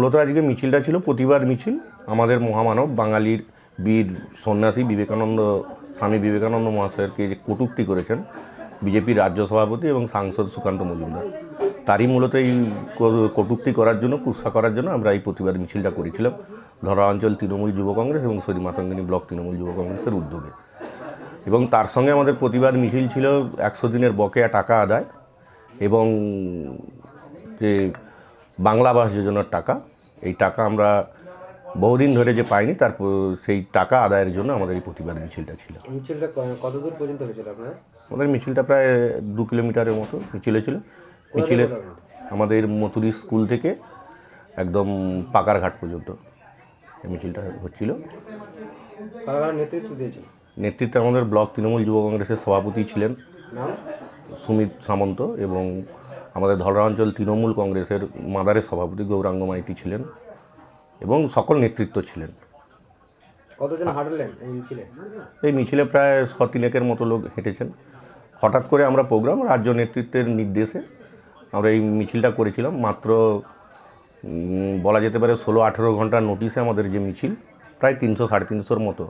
মূলত আজকে মিছিলটা ছিল, প্রতিবাদ মিছিল। আমাদের মহামানব বাঙালির বীর সন্ন্যাসী বিবেকানন্দ, স্বামী বিবেকানন্দ মহাশয়কে যে কটূক্তি করেছেন, বিজেপির রাজ্য সভাপতি এবং সাংসদ সুকান্ত মজুমদার। তারই মূলত এই কটূক্তি করার জন্য, কুৎসা করার জন্য আমরা এই প্রতিবাদ মিছিলটা করেছিলাম ধরা অঞ্চল তৃণমূল যুব কংগ্রেস এবং সরি মাতঙ্গিনী ব্লক তৃণমূল যুব কংগ্রেসের উদ্যোগে। এবং তার সঙ্গে আমাদের প্রতিবাদ মিছিল ছিল একশো দিনের বকেয়া টাকা আদায় এবং যে বাংলা আবাস যোজনার টাকা। এই টাকা আমরা বহুদিন ধরে যে পাইনি তার সেই টাকা আদায়ের জন্য আমাদের এই প্রতিবাদ মিছিলটা ছিল। মিছিলটা ক- কত দূর পর্যন্ত হয়েছিল আপনার? আমাদের মিছিলটা প্রায় দু কিলোমিটারের মতো মিছিল ছিল মিছিলে আমাদের মতুরি স্কুল থেকে একদম পাকার ঘাট পর্যন্ত এই মিছিলটা হচ্ছিল। নেতৃত্ব দিয়েছিল? নেতৃত্বে আমাদের ব্লক তৃণমূল যুব কংগ্রেসের সভাপতি ছিলেন সুমিত সামন্ত এবং আমাদের ধলরা অঞ্চল তৃণমূল কংগ্রেসের মাদারের সভাপতি গৌরাঙ্গ মাইতি ছিলেন এবং সকল নেতৃত্ব ছিলেন। কতজন হাঁটলেন? এই মিছিলে? এই মিছিলে প্রায় শ তিনেকের মতো লোক হেঁটেছেন। হঠাৎ করে আমরা প্রোগ্রাম রাজ্য নেতৃত্বের নির্দেশে আমরা এই মিছিলটা করেছিলাম। মাত্র বলা যেতে পারে ষোলো আঠেরো ঘণ্টার নোটিশে আমাদের যে মিছিল প্রায় তিনশো সাড়ে তিনশোর মতো।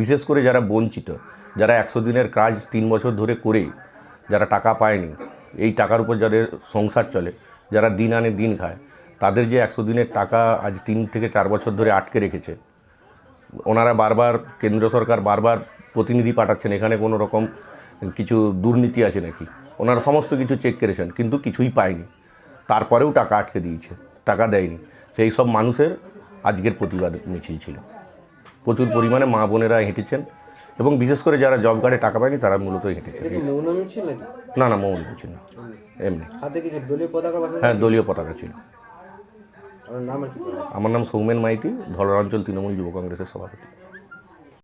বিশেষ করে যারা বঞ্চিত যারা একশো দিনের কাজ তিন বছর ধরে করে যারা টাকা পায়নি এই টাকার উপর যাদের সংসার চলে, যারা দিন আনে দিন খায়, তাদের যে একশো দিনের টাকা আজ তিন থেকে চার বছর ধরে আটকে রেখেছে, ওনারা বারবার, কেন্দ্র সরকার বারবার প্রতিনিধি পাঠাচ্ছেন, এখানে কোনো রকম কিছু দুর্নীতি আছে নাকি? ওনারা সমস্ত কিছু চেক করেছেন, কিন্তু কিছুই পায়নি। তারপরেও টাকা আটকে দিয়েছে, টাকা দেয়নি। সেই সব মানুষের আজকের প্রতিবাদ মিছিল ছিল। প্রচুর পরিমাণে মা বোনেরা হেঁটেছেন এবং বিশেষ করে যারা জব কার্ডে টাকা পায়নি তারা মূলত হেঁটেছে না না মৌন মিছিল না এমনি। হ্যাঁ দলীয় পতাকা ছিল। আমার নাম সৌমেন মাইতি ধলার অঞ্চল তৃণমূল যুব কংগ্রেসের সভাপতি।